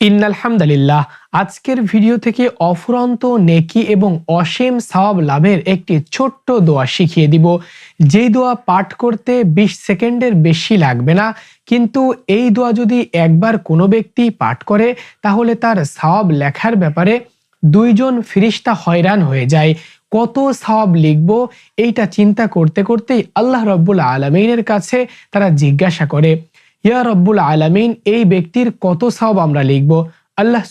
ইন্নালহামদুলিল্লাহ, আজকের ভিডিও থেকে অফুরন্ত নেকি এবং অসীম সওয়াব লাভের একটি ছোট্ট দোয়া শিখিয়ে দিব। যেই দোয়া পাঠ করতে ২০ সেকেন্ডের বেশি লাগবে না, কিন্তু এই দোয়া যদি একবার কোনো ব্যক্তি পাঠ করে, তাহলে তার সওয়াব লেখার ব্যাপারে দুইজন ফিরিস্তা হয়রান হয়ে যায়। কত সওয়াব লিখব, এইটা চিন্তা করতে করতেই আল্লাহ রব্বুল আলমিনের কাছে তারা জিজ্ঞাসা করে। ইয়া রব্বুল আলামিন, এই ব্যক্তির কত সওয়াব আমরা লিখব? আল্লাহ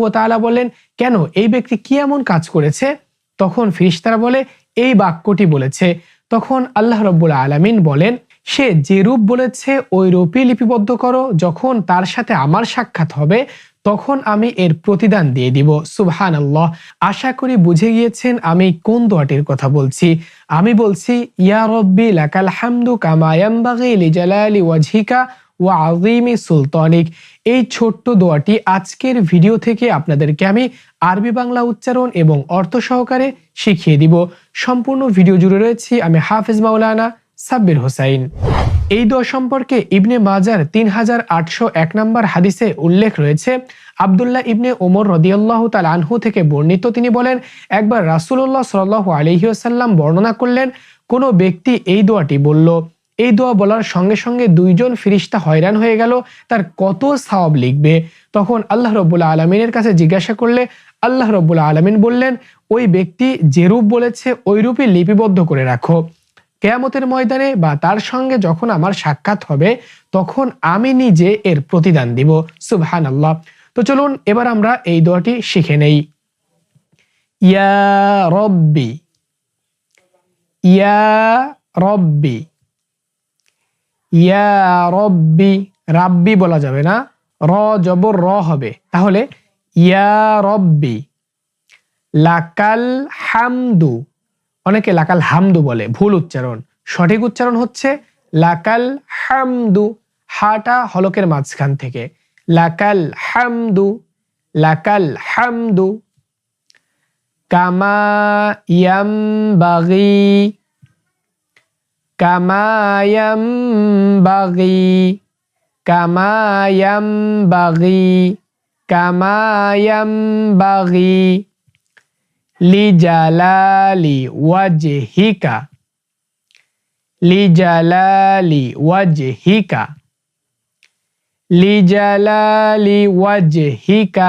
ওয়া বলেন কেন? এই ব্যক্তি কি এমন কাজ করেছে? তখন ফিরিস্তারা বলে, এই বাক্যটি বলেছে। তখন আল্লাহ রব্বুল আলামিন বলেন, সে যে রূপ বলেছে, ওই রূপই লিপিবদ্ধ করো। যখন তার সাথে আমার সাক্ষাৎ হবে, তখন আমি এর প্রতিদান দিয়ে দিব। সুবহান আল্লাহ আশা করি বুঝে গিয়েছেন, আমি কোন দোয়াটির কথা বলছি। আমি বলছি, ইয়া রব্বি লাকাল হামদু কামা ইয়ামবাগি লিজালালি ওয়াজহিকা ওয়া আজিমি সুলতানিক। এই ছোট্ট দোয়াটি আজকের ভিডিও থেকে আপনাদেরকে আমি আরবি বাংলা উচ্চারণ এবং অর্থ সহকারে শিখিয়ে দিব। সম্পূর্ণ ভিডিও জুড়ে রয়েছি আমি হাফিজ মাওলানা সাব্বির হোসাইন। এই দোয়া সম্পর্কে ইবনে মাজার তিন হাজার আটশো এক নম্বর হাদিসে উল্লেখ রয়েছে। আবদুল্লাহ ইবনে ওমর রদিয়াল্লাহ তাল আনহু থেকে বর্ণিত তিনি বলেন, একবার রাসুল্লাহ সাল আলহিউসাল্লাম বর্ণনা করলেন, কোনো ব্যক্তি এই দোয়াটি বলল এই দোয়া বলার সঙ্গে সঙ্গে দুইজন ফিরিস্তা হয়রান হয়ে গেল, তার কত সওয়াব লিখবে? তখন আল্লাহ রব্বুল্লা আলমিনের কাছে জিজ্ঞাসা করলে, আল্লাহ রব্বুল্লা আলমিন বললেন, ওই ব্যক্তি যে রূপ বলেছে ওই রূপে লিপিবদ্ধ করে রাখো। কেয়ামতের ময়দানে বা তার সঙ্গে যখন আমার সাক্ষাৎ হবে, তখন আমি নিজে এর প্রতিদান দিব। সুবহান আল্লাহ তো চলুন, এবার আমরা এই দোয়াটি শিখে নেই। ইয়া রব্বি ইয়া রব্বি ইয়া রব্বি, রাব্বি বলা যাবে না, র জবর র হবে। তাহলে ইয়া রব্বি, লাকাল হামদু, অনেকে লাকাল হামদু বলে, ভুল উচ্চারণ। সঠিক উচ্চারণ হচ্ছে লাকাল হামদু, হাটা হলকের মাঝখান থেকে। লাকাল হামদু লাকাল হামদু, কামা ইয়াম বাগি কামায়াম বাগি কামায়াম বাগি কামায়াম বাগি। লিজালালি ওয়াজহিকা লিজালালি ওয়াজহিকা লিজালালি ওয়াজহিকা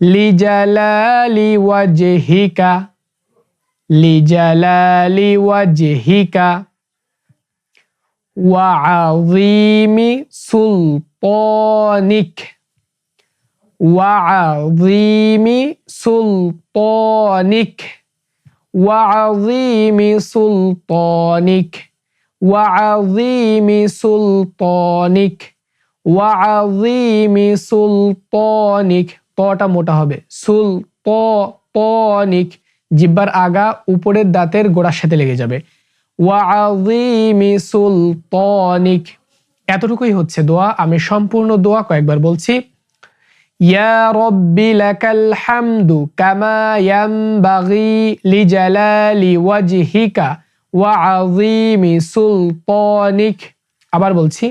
লিজালালি ওয়াজহিকা। লিজালালি ওয়াজহিকা ওয়া আযীমি সুলতানিক ওয়া আযীমি সুলতানিক ওয়া আযীমি সুলতানিক ওয়া আযীমি সুলতানিক পটা মোটা হবে সুলতানিক জিব্বার আগা উপরের দাঁতের গোড়ার সাথে লেগে যাবে। এতটুকুই হচ্ছে দোয়া। আমি সম্পূর্ণ দোয়া কয়েকবার বলছি। ওয়া আবার বলছি।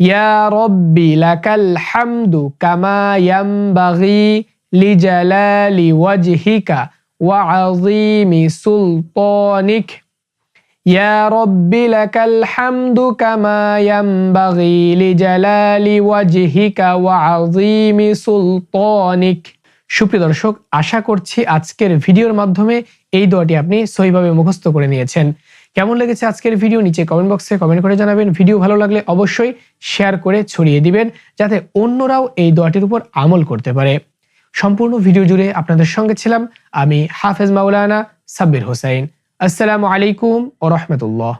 ইয়া রব্বি লাকাল হামদু কামা ইয়ামবাগি লিজালালি ওয়াজহিকা। ওয়া আযীমি সুলতানিক يا رب لك الحمد كما ينبغي لجلال وجهك وعظيم سلطانك সুপ্রিয় দর্শক আশা করছি আজকের ভিডিওর মাধ্যমে এই দোয়াটি আপনি সহিভাবে মুখস্থ করে নিয়েছেন কেমন লেগেছে আজকের ভিডিও নিচে কমেন্ট বক্সে কমেন্ট করে জানাবেন ভিডিও ভালো লাগলে অবশ্যই শেয়ার করে ছড়িয়ে দিবেন যাতে অন্যরাও এই দোয়াটির উপর আমল করতে পারে সম্পূর্ণ ভিডিও জুড়ে আপনাদের সঙ্গে ছিলাম আমি হাফেজ মাওলানা সাব্বির হোসাইন। আসসালামু আলাইকুম ও রহমতুল্লাহ।